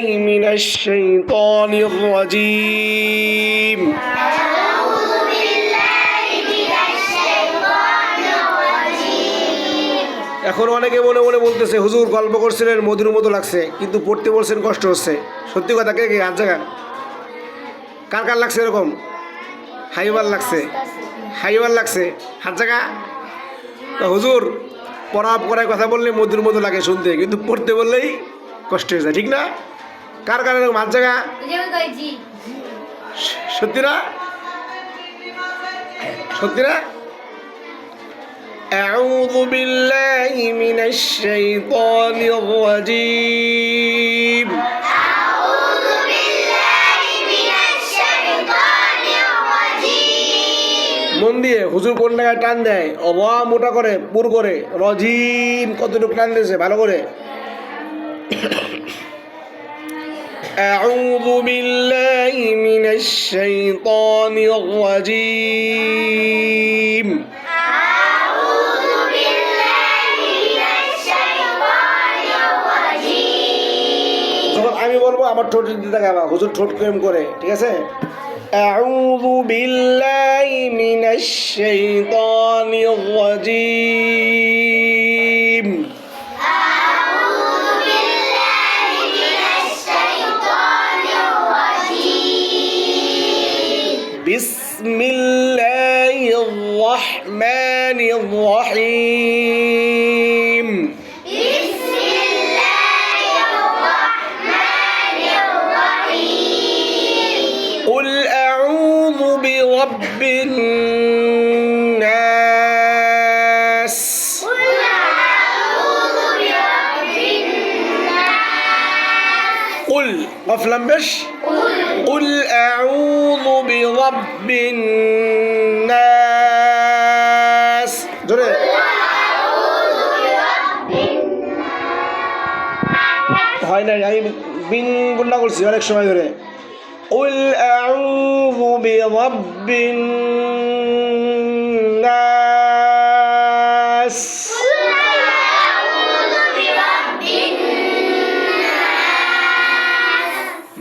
بالله من الشيطان الرجيم أعوذ بالله من الشيطان الرجيم এখন অনেকে মনে মনে বলতেছে হুজুর গল্প করছিলেন মধুর মতো লাগছে কিন্তু পড়তে বলছেন কষ্ট হচ্ছে সত্যি কথা কে কে হাত জায়গা কার কার লাগছে এরকম হাইবার লাগছে হাইবার লাগছে হাত জায়গা তো হুজুর পড়া পড়ায় কথা বললে মধুর মতো লাগে শুনতে কিন্তু পড়তে বললেই কষ্ট হয়ে যায় ঠিক না কার কার এরকম হাত জায়গা জি সত্যি না সত্যি না أعوذ بالله من الشيطان الرجيم أعوذ بالله من الشيطان الرجيم মন দিয়ে হুজুর কোন জায়গায় টান দেয় অবা মোটা করে পুর করে রজিম কতটুকু টান দিয়েছে ভালো করে أعوذ بالله من الشيطان الرجيم أعوذ بالله من الشيطان الرجيم যখন আমি বলবো আমার ঠোঁট দিতে গাবা হুজুর ঠোঁট কেম করে ঠিক আছে أعوذ بالله من الشيطان الرجيم بسم الله الرحمن الرحيم. بسم الله الرحمن الرحيم قل أعوذ برب الناس قل قفلا بش قل قل أعوذ برب الناس جري أعوذ برب হয় না আমি বিন গুন্ডা করছি অনেক সময় ধরে قل أعوذ برب الناس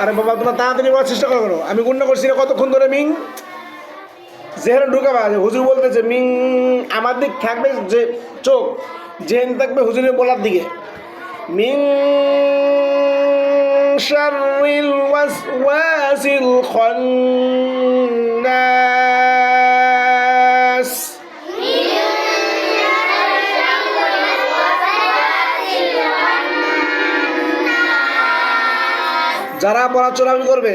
আরে বাবা, তোমরা তাড়াতাড়ি বলার চেষ্টা করো আমি গুন্ডা করছি না কতক্ষণ ধরে, মিং? যেহেতু ঢুকাবা হুজুর বলতেছে, মিং, আমার দিক থাকবে যে চোখ জেন থাকবে হুজুরের বলার দিকে। মিং শারিল ওয়াসওয়াসিল খান্নাস যারা পড়াচোরামি করবে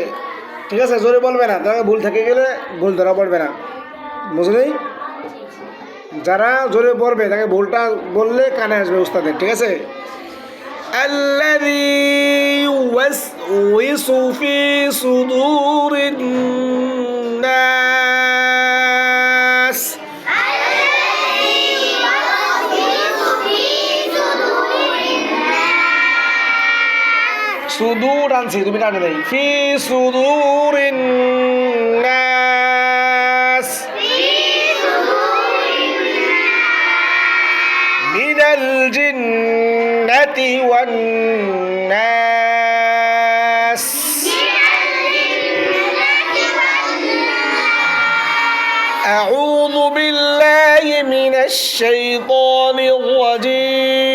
ঠিক আছে জোরে বলবে না তারা ভুল থেকে গেলে ভুল ধরা পড়বে না বুঝলেই যারা জোরে পড়বে তাকে ভুলটা বললে কানে আসবে উস্তাদের ঠিক আছে الذي يوسوس في صدور الناس সুদূর আনছি তুমি টানে দেই ফি সুদূর الناس من الجنة والناس أعوذ بالله من الشيطان الرجيم